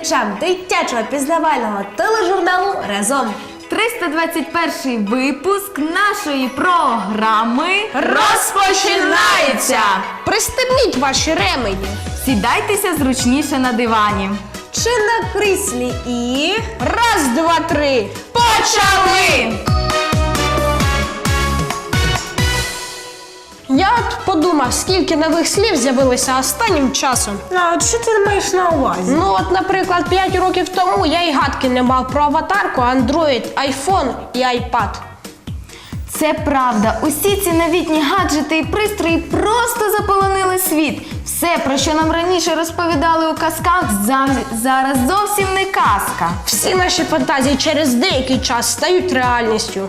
телеглядачам дитячого пізнавального тележурналу разом. 321 випуск нашої програми. Розпочинається! Пристебніть ваші ремені Сідайтеся зручніше на дивані. чи на кріслі і. Раз, два, три. Почали! Я от подумав, скільки нових слів з'явилося останнім часом. А от що ти маєш на увазі? Ну, от, наприклад, 5 років тому я й гадки не мав про аватарку, Android, iPhone і iPad. Це правда. Усі ці новітні гаджети і пристрої просто заполонили світ. Все, про що нам раніше розповідали у казках, зараз зовсім не казка. Всі наші фантазії через деякий час стають реальністю.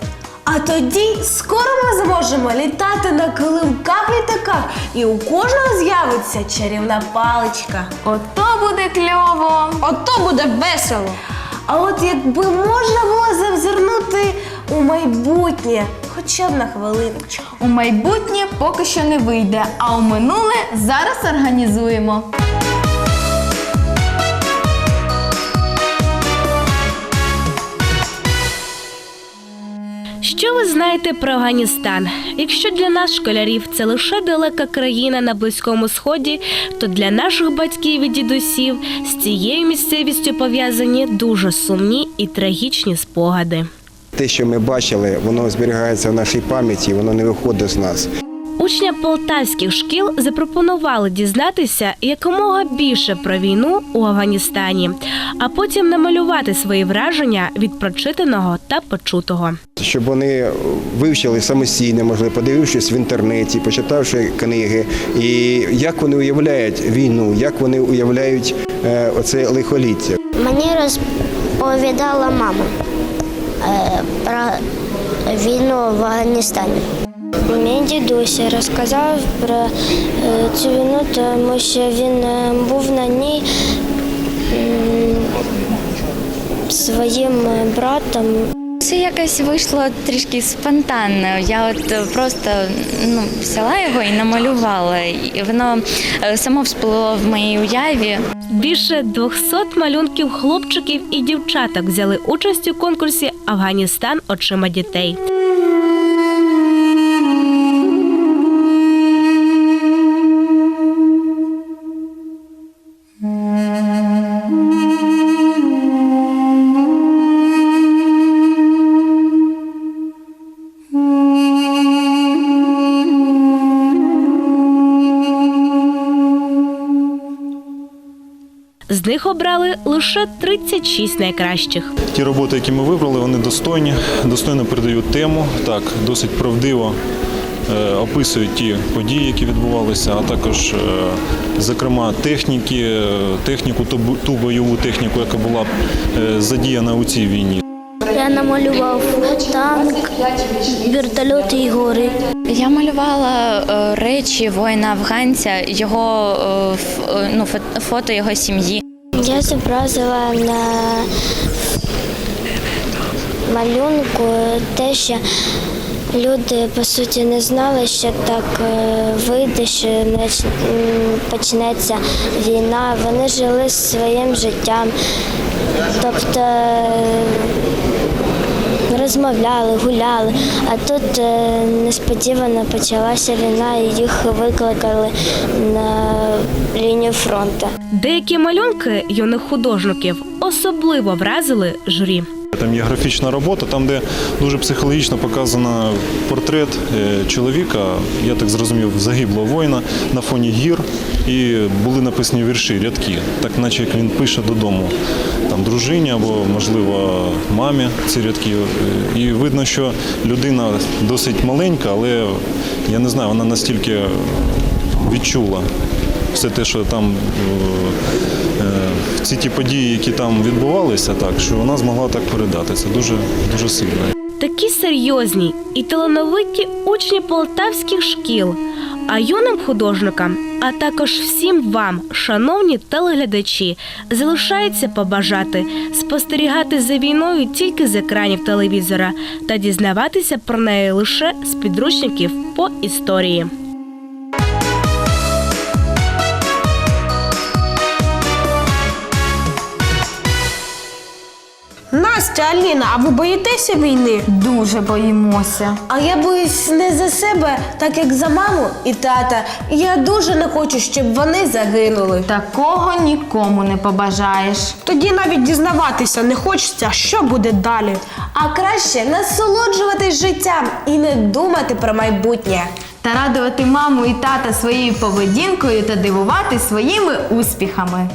А тоді скоро ми зможемо літати на килимках літаках, і у кожного з'явиться чарівна паличка. Ото буде кльово. Ото буде весело. А от якби можна було зазирнути у майбутнє, хоча б на хвилиночку. У майбутнє поки що не вийде, а у минуле зараз організуємо. Що ви знаєте про Афганістан? Якщо для нас, школярів, це лише далека країна на Близькому Сході, то для наших батьків і дідусів з цією місцевістю пов'язані дуже сумні і трагічні спогади. Те, що ми бачили, воно зберігається в нашій пам'яті, воно не виходить з нас. Учням полтавських шкіл запропонували дізнатися якомога більше про війну у Афганістані, а потім намалювати свої враження від прочитаного та почутого. Щоб вони вивчили самостійно, можливо, подивившись в інтернеті, почитавши книги, і як вони уявляють війну, як вони уявляють е, оце лихоліття. Мені розповідала мама е, про війну в Афганістані. Мій дідусь розказав про е, цю війну, тому що він е, був на ній своїм е, братом. Це якось вийшло трішки спонтанно. Я от просто ну, взяла його і намалювала. І воно само всплило в моїй уяві. Більше 200 малюнків хлопчиків і дівчаток взяли участь у конкурсі Афганістан очима дітей. З них обрали лише 36 найкращих. Ті роботи, які ми вибрали, вони достойні, достойно передають тему, так, досить правдиво е, описують ті події, які відбувалися, а також, е, зокрема, техніки, е, техніку, ту, бойову техніку, яка була задіяна у цій війні. Я намалював танк, вертольоти і гори. Я малювала е, речі воїна афганця, його е, е, ну, фо- фото його сім'ї. Я зобразила на малюнку те, що люди по суті не знали, що так вийде, що почнеться війна. Вони жили своїм життям. Тобто розмовляли, гуляли, а тут е, несподівано почалася війна і їх викликали на лінію фронту. Деякі малюнки юних художників особливо вразили журі. Там є графічна робота, там, де дуже психологічно показано портрет е, чоловіка, я так зрозумів, загиблого воїна на фоні гір, і були написані вірші, рядки, так наче як він пише додому, там дружині або, можливо, мамі ці рядки. І видно, що людина досить маленька, але я не знаю, вона настільки відчула все те, що там е, е, всі ті події, які там відбувалися, так що вона змогла так передати. Це дуже дуже сильно. Такі серйозні і талановиті учні полтавських шкіл, а юним художникам, а також всім вам, шановні телеглядачі, залишається побажати спостерігати за війною тільки з екранів телевізора та дізнаватися про неї лише з підручників по історії. Настя, Аліна, а ви боїтеся війни? Дуже боїмося. А я боюсь не за себе, так як за маму і тата. І Я дуже не хочу, щоб вони загинули. Такого нікому не побажаєш. Тоді навіть дізнаватися не хочеться, що буде далі. А краще насолоджуватись життям і не думати про майбутнє. Та радувати маму і тата своєю поведінкою та дивувати своїми успіхами.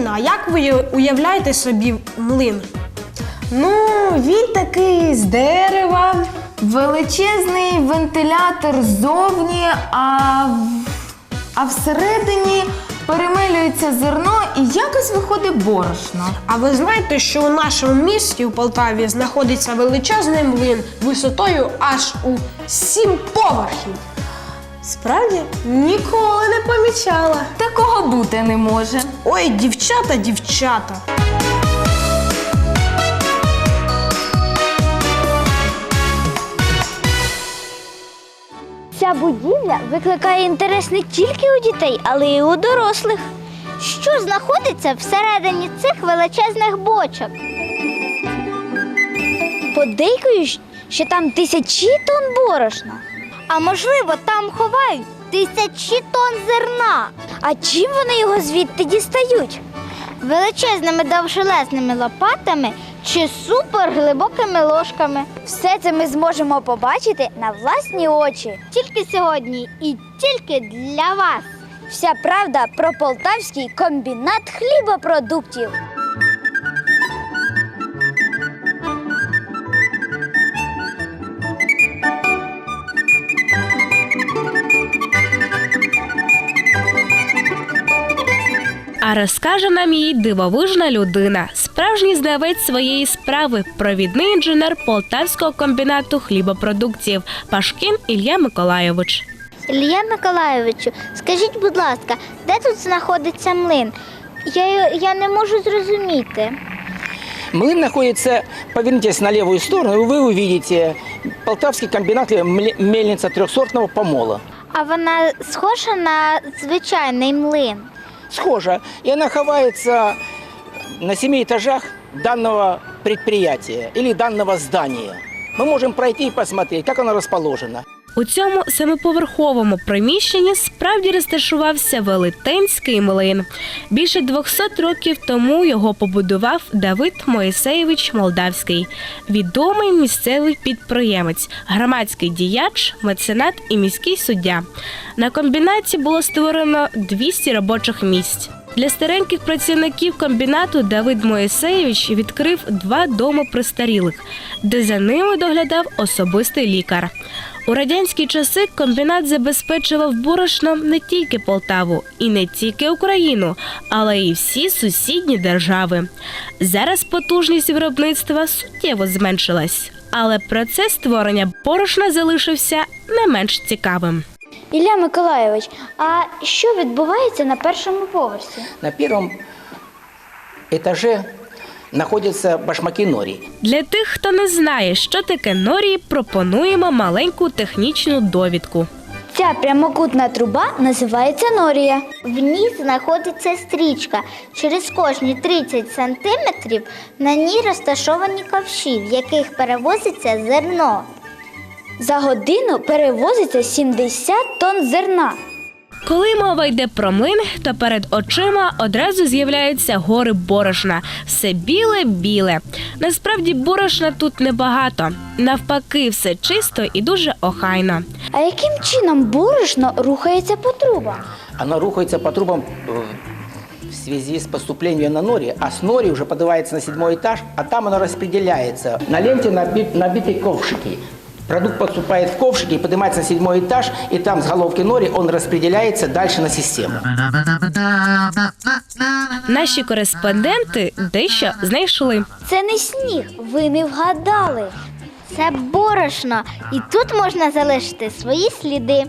Настя, а як ви уявляєте собі млин? Ну, він такий з дерева. Величезний вентилятор ззовні, а, а всередині перемилюється зерно і якось виходить борошно. А ви знаєте, що у нашому місті у Полтаві знаходиться величезний млин висотою аж у сім поверхів. Справді ніколи не помічала. Такого бути не може. Ой, дівчата, дівчата. Ця будівля викликає інтерес не тільки у дітей, але й у дорослих. Що знаходиться всередині цих величезних бочок? Подейкують, що там тисячі тонн борошна. А можливо, там ховають тисячі тонн зерна. А чим вони його звідти дістають? Величезними довжелезними лопатами чи суперглибокими ложками. Все це ми зможемо побачити на власні очі. Тільки сьогодні і тільки для вас. Вся правда про полтавський комбінат хлібопродуктів. Розкаже нам її дивовижна людина, справжній знавець своєї справи, провідний інженер полтавського комбінату хлібопродуктів Пашкін Ілля Миколайович. Ілля Миколайовичу, скажіть, будь ласка, де тут знаходиться млин? Я, я не можу зрозуміти. Млын находится, повернитесь на левую сторону, и вы увидите Полтавский комбинат мельница трехсортного помола. А вона схожа на звичайний млин. Схожа. И она ховается на семи этажах данного предприятия или данного здания. Мы можем пройти и посмотреть, как оно расположено. У цьому семиповерховому приміщенні справді розташувався велетенський млин. Більше 200 років тому його побудував Давид Моїсеєвич Молдавський, відомий місцевий підприємець, громадський діяч, меценат і міський суддя. На комбінаті було створено 200 робочих місць. Для стареньких працівників комбінату Давид Моїсеєвич відкрив два доми престарілих, де за ними доглядав особистий лікар. У радянські часи комбінат забезпечував борошном не тільки Полтаву і не тільки Україну, але й всі сусідні держави. Зараз потужність виробництва суттєво зменшилась, але процес створення борошна залишився не менш цікавим. Ілля Миколайович, а що відбувається на першому поверсі? На первом этаже находятся башмаки нори. Для тих, хто не знає, що таке норі, пропонуємо маленьку технічну довідку. Ця прямокутна труба називається норія. В ній знаходиться стрічка. Через кожні 30 сантиметрів на ній розташовані ковші, в яких перевозиться зерно. За годину перевозиться 70 тонн зерна. Коли мова йде про млин, то перед очима одразу з'являються гори борошна. Все біле-біле. Насправді борошна тут небагато. Навпаки, все чисто і дуже охайно. А яким чином борошно рухається по трубам? Оно рухается по трубам э, в связи с поступлением на нори, а с нори уже поднимается на седьмой этаж, а там оно распределяется. На ленте наби- набиты ковшики. Продукт поступает в ковшики и поднимается на седьмой этаж, и там с головки нори он распределяется дальше на систему. Наші кореспонденти дещо знайшли. Це не сніг, ви не вгадали. Це борошно, і тут можна залишити свої сліди.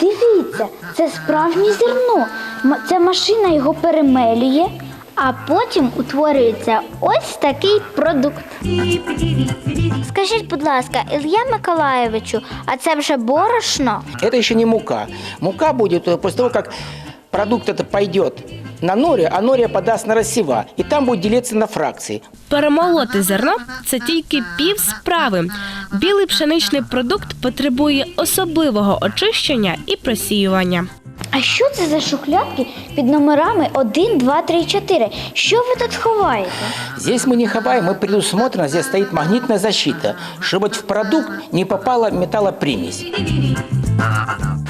Дивіться, це справжнє зерно. М- Ця машина його перемелює, а потім утворюється ось такий продукт. Скажіть, будь ласка, Ілля Миколаєвичу, а це вже борошно? Это еще не мука. Мука будет э, после того, как продукт это пойдет на норе, а норе подаст на рассева, и там будет делиться на фракции. Перемолоти зерно це тільки пів справи. Білий пшеничний продукт потребує особливого очищення і просіювання. А що це за шухлядки під номерами 1, 2, 3, 4? Що ви тут ховаєте? Здесь мы не ховаем, мы предусмотрено, здесь стоит магнитная защита, чтобы в продукт не попала металлопримесь.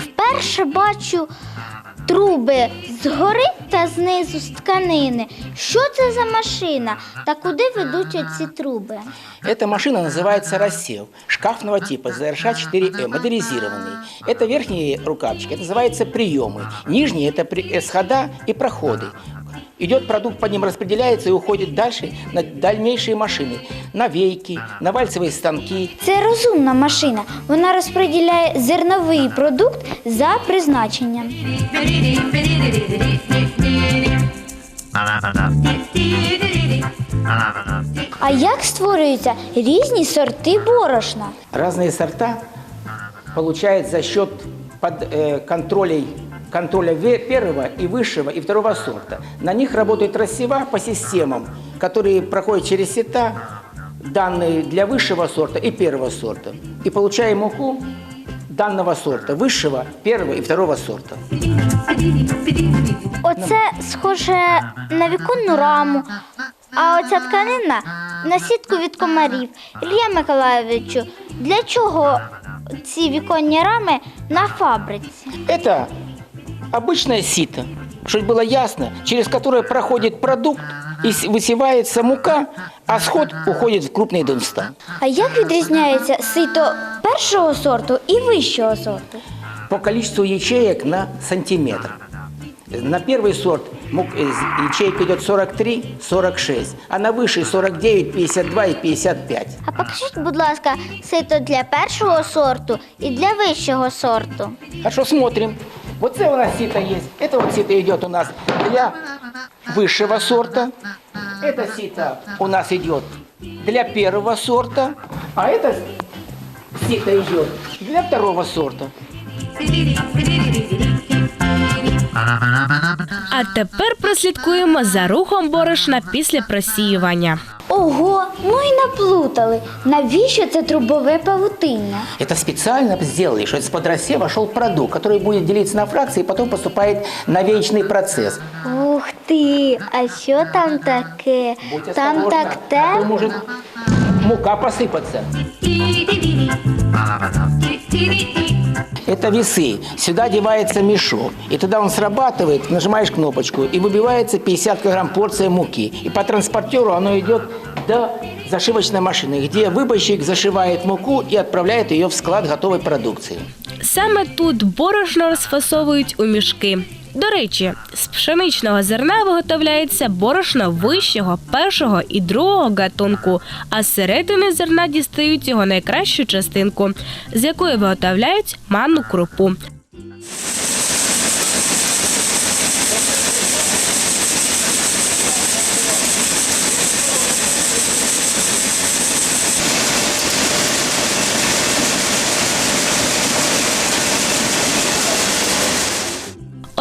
Вперше бачу труби згори та знизу з тканини. Що це за машина? Та куди ведуть оці труби? Эта машина называется рассев шкафного типа ЗРШ-4М, модернизированный. Это верхние рукавчики, это называется приемы. Нижние это при- э, схода и проходы. Идет продукт, по ним распределяется и уходит дальше на дальнейшие машины, на вейки, на вальцевые станки, Це розумна машина. Вона розподіляє зерновий продукт за призначенням. А як створюються різні сорти борошна? Разные сорта получают за счет под, э, контролей, контроля ве- первого и высшего и второго сорта. На них работают рассева по системам, которые проходят через сета, данные для высшего сорта и первого сорта. И получаем муку данного сорта, высшего, первого и второго сорта. Оце схоже на віконну раму, а оця тканина на сітку від комарів. Ілля Миколайовичу, для чого ці віконні рами на фабриці? Это обычное сито, чтобы было ясно, через которое проходит продукт и с- высевается мука, а сход уходит в крупный дунстан. А як відрізняється сито першого сорту і вищого сорту? по количеству ячеек на сантиметр. На первый сорт мук- э, з- ячейка идет 43, 46, а на высший 49, 52 и 55. А покажіть, будь ласка, сито для першого сорту і для вищого сорту. Хорошо, смотрим. Вот это у нас сито есть. Это вот сито идет у нас для высшего сорта. Это сито у нас идет для первого сорта. А это сито идет для второго сорта. А тепер прослідкуємо за рухом борошна після просіювання. Ого, ну і наплутали. Навіщо це трубове павутиння? Это специально сделали, что из-под рассева шел продукт, который будет делиться на фракции и потом поступает на вечный процесс. Ух ти, а що там таке? Будь Там осторожна, так а то те. может мука посыпаться. Это весы. Сюда девается мешок. И тогда он срабатывает, нажимаешь кнопочку, и выбивается 50 килограмм порция муки. И по транспортеру оно идет до зашивочной машины, где выборщик зашивает муку и отправляет ее в склад готовой продукции. Саме тут борошно розфасовують у мішки. До речі, з пшеничного зерна виготовляється борошно вищого, першого і другого гатунку, а з середини зерна дістають його найкращу частинку, з якої виготовляють манну крупу.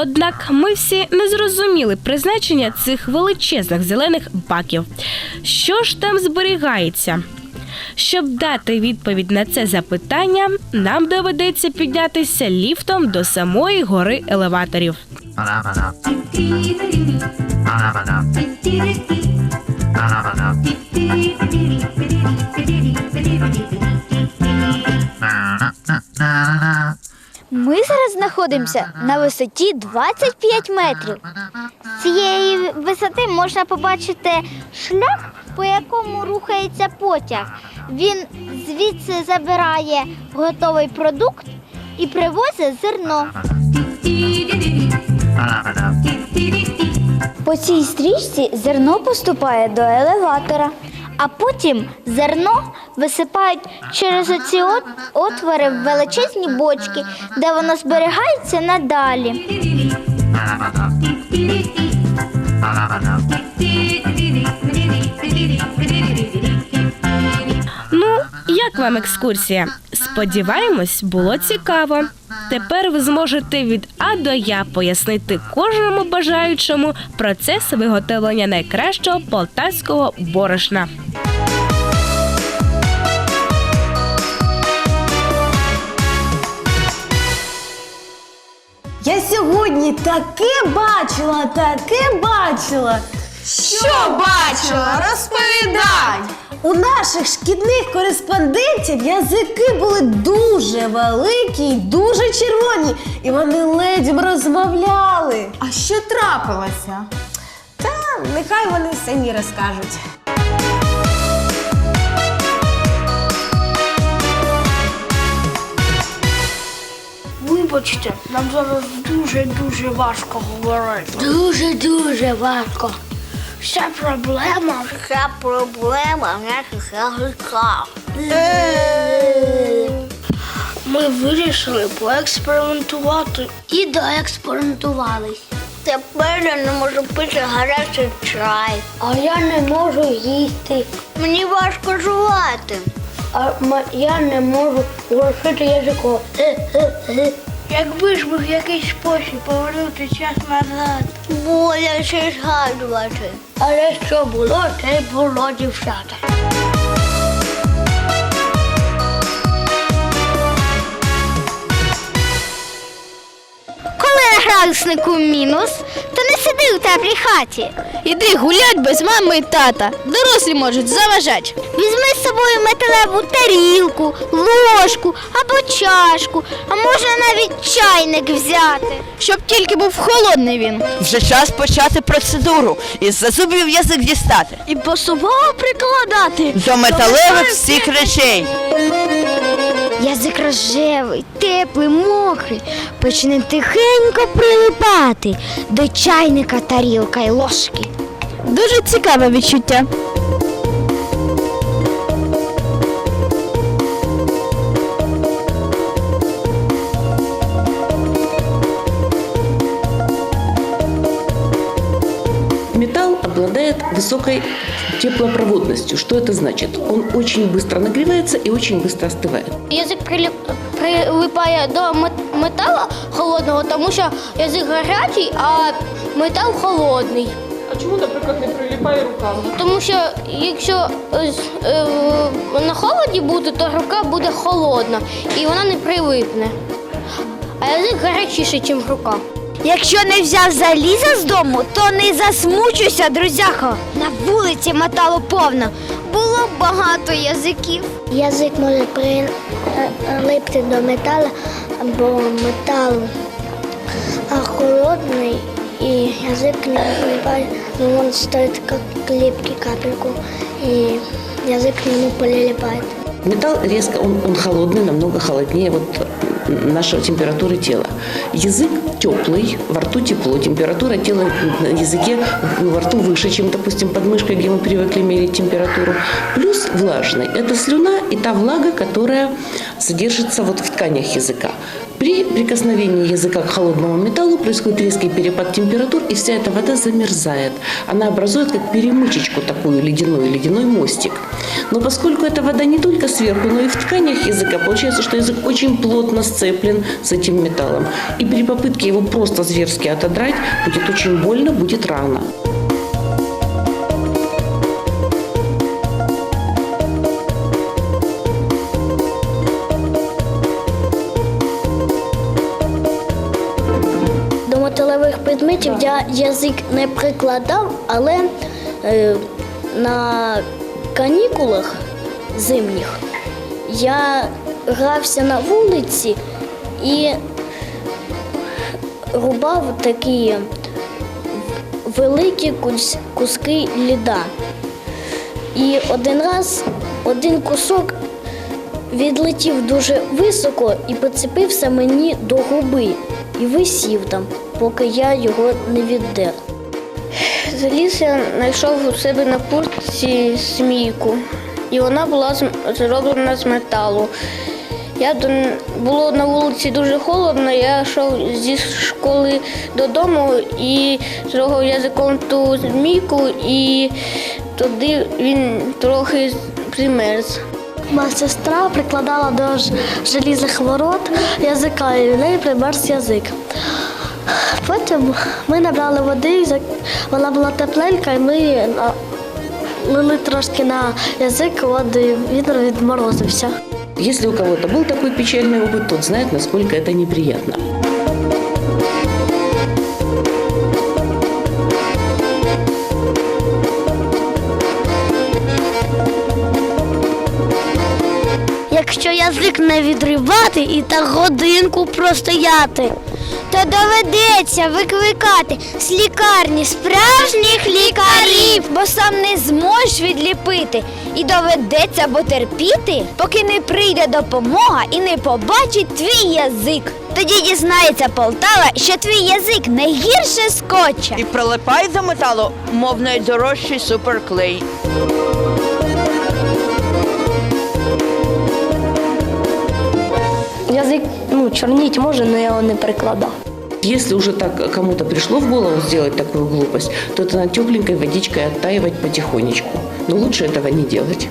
Однак ми всі не зрозуміли призначення цих величезних зелених баків. Що ж там зберігається? Щоб дати відповідь на це запитання, нам доведеться піднятися ліфтом до самої гори елеваторів. Ми зараз знаходимося на висоті 25 метрів. З цієї висоти можна побачити шлях, по якому рухається потяг. Він звідси забирає готовий продукт і привозить зерно. По цій стрічці зерно поступає до елеватора, а потім зерно висипають через оці от- отвори в величезні бочки, де воно зберігається надалі. Ну, як вам екскурсія? Сподіваємось, було цікаво. Тепер ви зможете від А до Я пояснити кожному бажаючому процес виготовлення найкращого полтавського борошна. Я сьогодні таке бачила, таке бачила. Що бачила? Розповідай! У наших шкідних кореспондентів язики були дуже великі й дуже червоні, і вони ледь розмовляли. А що трапилося? Та нехай вони самі розкажуть. Вибачте, нам зараз дуже-дуже важко говорити. Дуже-дуже важко. Вся проблема, вся проблема в наших язиках. Ми вирішили поекспериментувати. І доекспериментувались. Тепер я не можу пити гарячий чай. А я не можу їсти. Мені важко жувати. А я не можу ворушити язиком. Якби ж ми в якийсь спосіб повернути час назад. Боляче згадувати. Але що було, те було дівчата. Градуснику мінус, то не сиди у теплій хаті. Іди гулять без мами і тата. Дорослі можуть заважати. Візьми з собою металеву тарілку, ложку або чашку, а можна навіть чайник взяти. Щоб тільки був холодний він. Вже час почати процедуру із за зубів язик дістати. І поступово прикладати. До металевих всіх речей. Язик рожевий, теплий, мокрий, почне тихенько прилипати до чайника, тарілка й ложки. Дуже цікаве відчуття. высокой теплопроводностью. Что это значит? Он очень быстро нагревается и очень быстро остывает. Язик прилип, прилипає до мет- металу холодного, тому що язик гарячий, а метал холодний. А чому, наприклад, не приліпає руками? Тому що якщо е, з- е, на холоді буде, то рука буде холодна і вона не прилипне. А язик гарячіший, ніж рука. Якщо не взяв заліза з дому, то не засмучуйся, друзяко. На вулиці металу повно. Було багато язиків. Язик може прилипти до металу, бо метал а, холодний і язик не прилипає, ну, він стоїть як липкий капельку, і язик к нему прилипає. Металл резко, он, он холодный, намного холоднее вот нашего температуры тела. Язык теплый, во рту тепло, температура тела на языке во рту выше, чем, допустим, под мышкой, где мы привыкли мерить температуру. Плюс влажный. Это слюна и та влага, которая содержится вот в тканях языка. При прикосновении языка к холодному металлу происходит резкий перепад температур, и вся эта вода замерзает. Она образует как перемычечку такую ледяную, ледяной мостик. Но поскольку эта вода не только сверху, но и в тканях языка, получается, что язык очень плотно сцеплен с этим металлом. И при попытке его просто зверски отодрать будет очень больно, будет рано. Предметів я язик не прикладав, але е, на канікулах зимніх я грався на вулиці і рубав такі великі куски ліда. І один раз один кусок відлетів дуже високо і прицепився мені до губи і висів там, поки я його не віддер. Заліз я знайшов у себе на куртці смійку, і вона була зроблена з металу. Я до, було на вулиці дуже холодно, я йшов зі школи додому і зрогав язиком ту змійку, і туди він трохи примерз. Моя сестра прикладала до желізних ворот язика, і в неї примерз язик. Потім ми набрали води, і зак- вона була тепленька, і ми на- лили трошки на язик води, він відморозився. Если у кого-то был такой печальный опыт, тот знает, насколько это неприятно. Якщо язик не відривати і так годинку простояти, то доведеться викликати з лікарні справжніх лікарів, бо сам не зможеш відліпити. І доведеться потерпіти, поки не прийде допомога і не побачить твій язик. Тоді дізнається Полтава, що твій язик не гірше скотча. І прилипає до металу, мов найдорожчий суперклей. Язик ну, чорніть може, але я його не прикладав. Если уже так кому-то пришло в голову сделать такую глупость, то это на тепленькой водичкой оттаивать потихонечку. Но лучше этого не делать.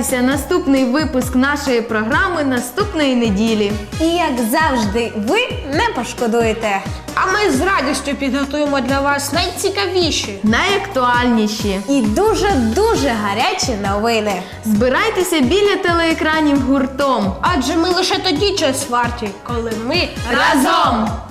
Дочекайтеся наступний випуск нашої програми наступної неділі. І як завжди, ви не пошкодуєте. А ми з радістю підготуємо для вас найцікавіші. Найактуальніші. І дуже-дуже гарячі новини. Збирайтеся біля телеекранів гуртом. Адже ми лише тоді час варті, коли ми Разом!